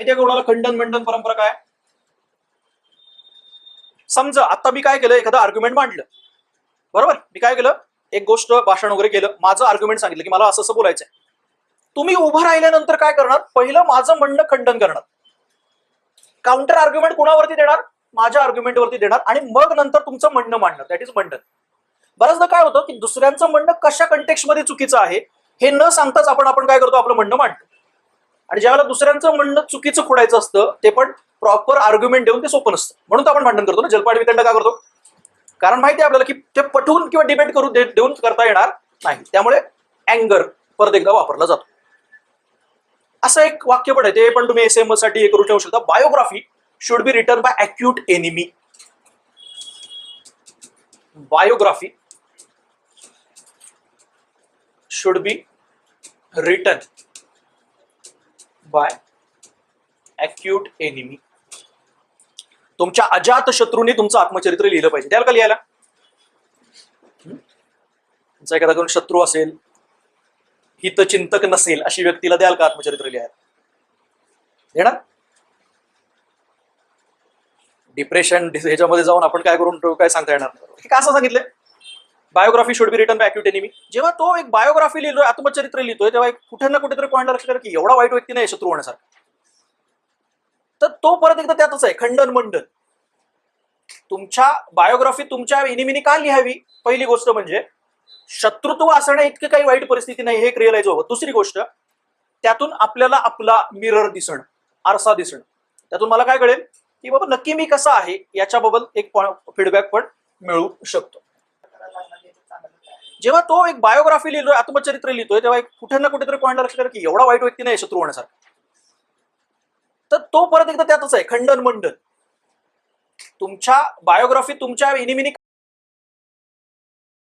माहितीये का कोणाला? खंडन मंडन परंपरा काय? समजा आता मी काय केलं? एखादं आर्ग्युमेंट मांडलं. बरोबर? मी काय केलं? एक गोष्ट भाषण वगैरे केलं. माझं आर्ग्युमेंट सांगितलं की मला असं असं बोलायचंय. तुम्ही उभं राहिल्यानंतर काय करणार? पहिलं माझं म्हणणं खंडन करणार. काउंटर आर्ग्युमेंट कुणावरती देणार? माझ्या आर्ग्युमेंटवरती देणार. आणि मग नंतर तुमचं म्हणणं मांडणार दॅट इज मंडन. बऱ्याचदा काय होतं की दुसऱ्यांचं म्हणणं कशा context मध्ये चुकीचं आहे हे न सांगताच आपण आपण काय करतो? आपलं म्हणणं मांडतो. आणि ज्यावेळेला दुसऱ्यांचं म्हणणं चुकीचं खोडायचं असतं ते पण प्रॉपर आर्ग्युमेंट देऊन ते सोपं नसतं. म्हणून आपण भांडण करतो ना. जलपाड वितंड का करतो? कारण माहिती आहे आपल्याला की ते पटवून किंवा डिबेट करून देऊन करता येणार नाही. त्यामुळे अँगर परत एकदा वापरला जातो. असं एक वाक्य पण आहे. ते पण तुम्ही एस एमसाठी हे करू ठेवू शकता. Biography should be written by acute enemy biography should be written by acute enemy तुमच्या अजात शत्रूने तुमचं आत्मचरित्र लिहिलं पाहिजे. द्याल का लिहायला? तुमचा एखादा कोण शत्रू असेल हितचिंतक नसेल अशी व्यक्तीला द्याल का आत्मचरित्र लिहायला? देणार? डिप्रेशन ह्याच्यामध्ये जाऊन आपण काय करून काय सांगता येणार हे का असं सांगितलं biography should be written by acute enemy जेव्हा तो एक बायोग्राफी लिहिलो आत्मचरित्र लिहितोय तेव्हा एक कुठे ना कुठेतरी पॉईंटला लक्षात की एवढा वाईट व्यक्ती नाही शत्रू होण्यासारखा. तर तो परत एकदा त्यातच आहे खंडन मंडन. तुमच्या बायोग्राफी तुमच्या एनिमीने का लिहावी? पहिली गोष्ट म्हणजे शत्रुत्व असणं इतके काही वाईट परिस्थिती नाही हे एक रिअलाइज व्हावं दुसरी गोष्ट त्यातून आपल्याला आपला मिरर दिसणं आरसा दिसणं. त्यातून मला काय कळेल की बाबा नक्की मी कसा आहे याच्याबद्दल एक फीडबॅक पण मिळू शकतो. जेव्हा तो एक बायोग्राफी लिहितोय आत्मचरित्र लिहितोय तेव्हा एक कुठे ना कुठेतरी पॉईंटला लक्षात की एवढा वाईट व्यक्ती नाही शत्रू होण्यासारखा. तर तो परत एकदा त्यातच आहे खंडन मंडन. तुमच्या बायोग्राफी तुमच्या इनिमिनी